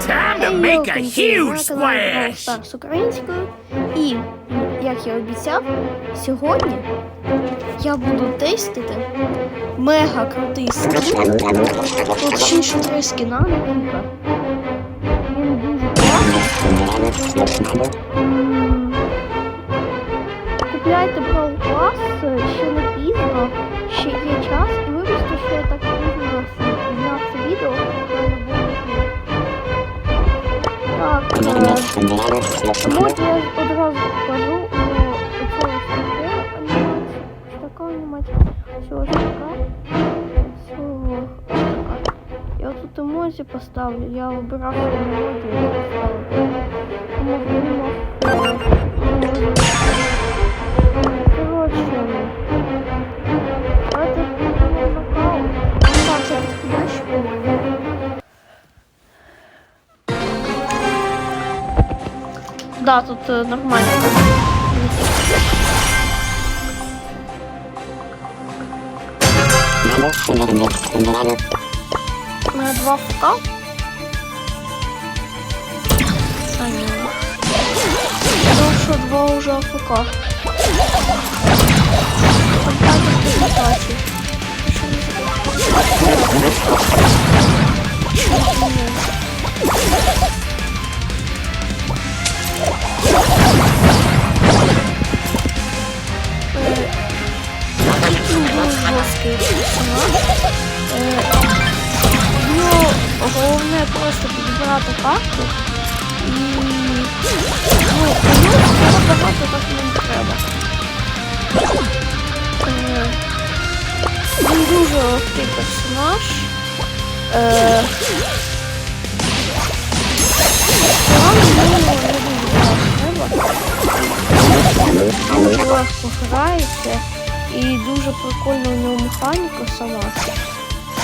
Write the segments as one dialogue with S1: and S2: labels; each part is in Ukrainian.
S1: Time to make a huge splash!
S2: Українською. І, як я обіцяв, сьогодні я буду тестити мега крутий скін. Ще три скіна на кілька. Він дуже класний. Купляйте Brawl Pass, ще не пізно, ще є Вот я одразу покажу у цього таке анімація. Така анімація. Всього ось така. Всього поставлю. Я тут емодзі поставлю. Я обирав емодзі поставити. Тому Да, тут э, нормально. У меня два ФК. А, ні. Я думав, що два уже АФК. Фантазія передачі. Що не треба багато так не треба. Е, Він дуже легкий персонаж. Е, дуже легко грається. І дуже прикольна у нього механіка сама.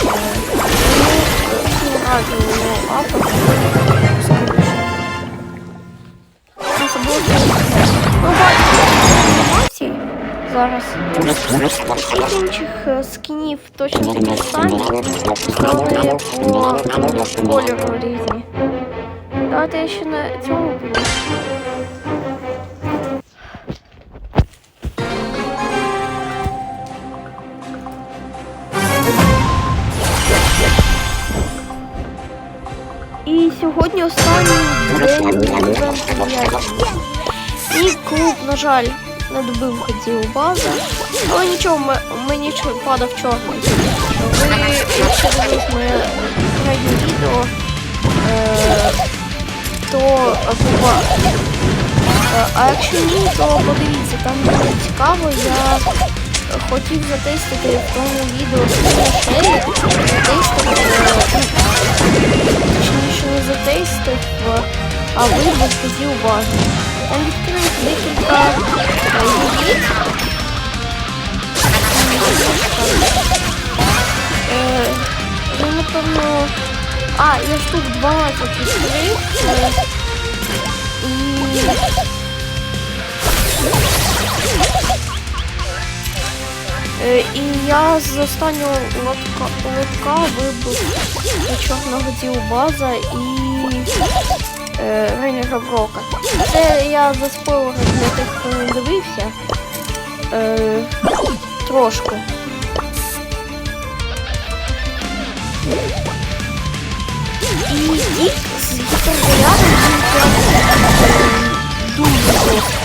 S2: Е, ну, раджу нього апати. Ну, зараз. Інших е, скінів точно такі самі, але по кольору різні. Давайте я ще на цьому піду. І сьогодні останній день Мій клуб, на жаль, не добив хотів бази. Але нічого, м- мені падав чорний. Ви, якщо дивились моє попереднє відео, е, то була. Е, А якщо ні, то подивіться, там дуже цікаво. Я хотів затестити в тому відео шеї, затестити, е, точніше не затестив, а вибух хотів базу. Там відкрив декілька юніт. Е, Ну, напевно. А, я штук 12 відкрив. е, І Е, І я з останнього лотка, лотка вибив чорного діубаза і е, Рейнера Брока. Це я заспойлерив для тих, хто не дивився. Е, трошки. І їх з гіперзарядом дуже жорстко.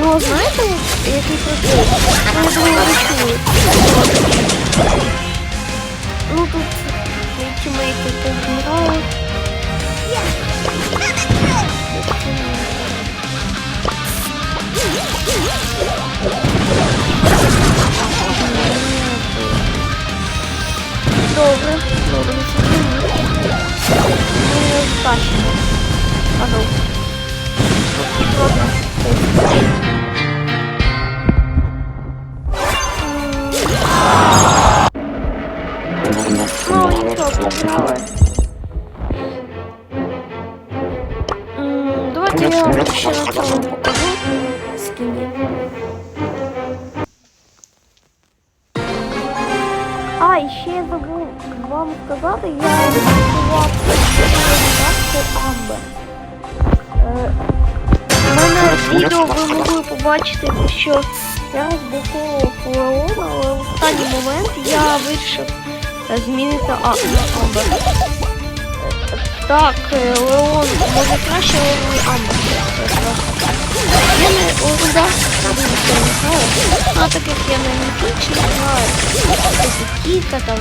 S2: Ну, знаєте, який прикол? Ну, я думаю, ви. Ну, тут мої тімейти Добре. Ну, нічого, погнали. Давайте я ще цьому покажу скині. Вам сказати, я розпакував Амбер. Е, У мене відео ви могли побачити, що я розблоковував Леона, але в останній момент я вирішив змінити Амбер. Е, Так, е, Леон, може краще Леон Амбер. Я не дуже не знаю. Ну, а так як я не міфічний граю, це Кіка там,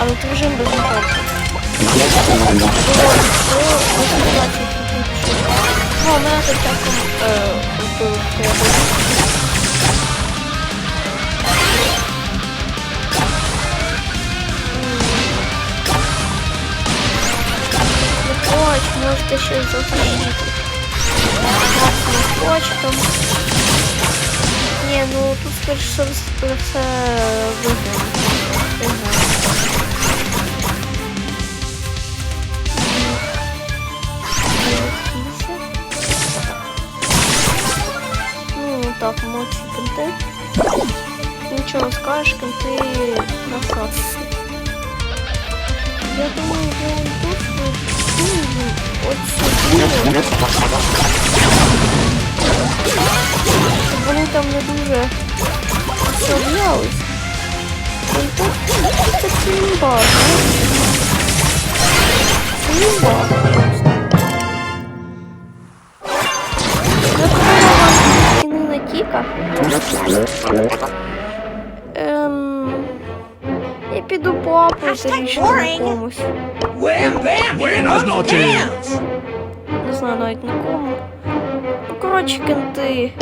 S2: але це вже без інфаркту. Ну, у мене тут часом хоч, можете ще заходити. Не хоч там. Ні, ну тут скоріше за все виграє. Виграє. Ну, так, мочі кенти. Нічого не скажеш, кенти красавці. Я думаю, я тут ну, от сюди, щоб вони там не дуже справлялись. Кенти це кімба, Кімба просто. По рішення на комусь.
S1: Buenos noches.
S2: Не знаю навіть на кому. Ну, коротше, кенти.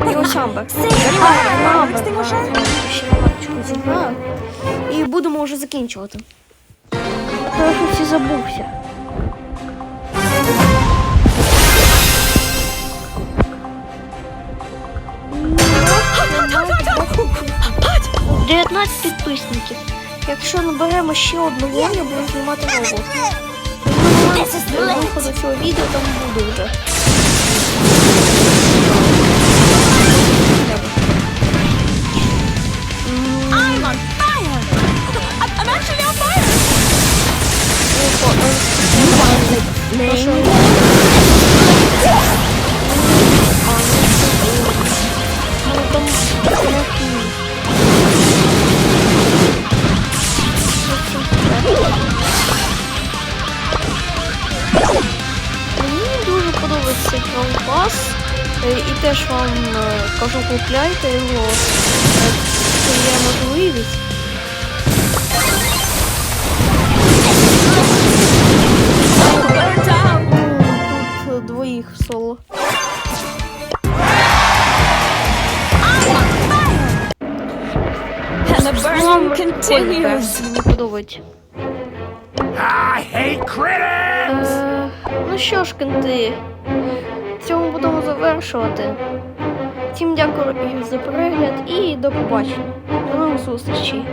S2: Лапочку зіграю. І будемо вже закінчувати. Трохи всі забувся. 19 підписників. Якщо наберемо ще одного, я буду знімати нову. До виходу цього відео там буде вже.
S3: I'm
S2: І теж вам е, кажу, купляйте його. Е, Це є можливість. Тут е, двоїх соло.
S3: And the burning continues!
S2: Мені подобається.
S1: I hate.
S2: Е, ну що ж, кенти, цьому будемо завершувати. Всім дякую за перегляд і до побачення. До нових зустрічей.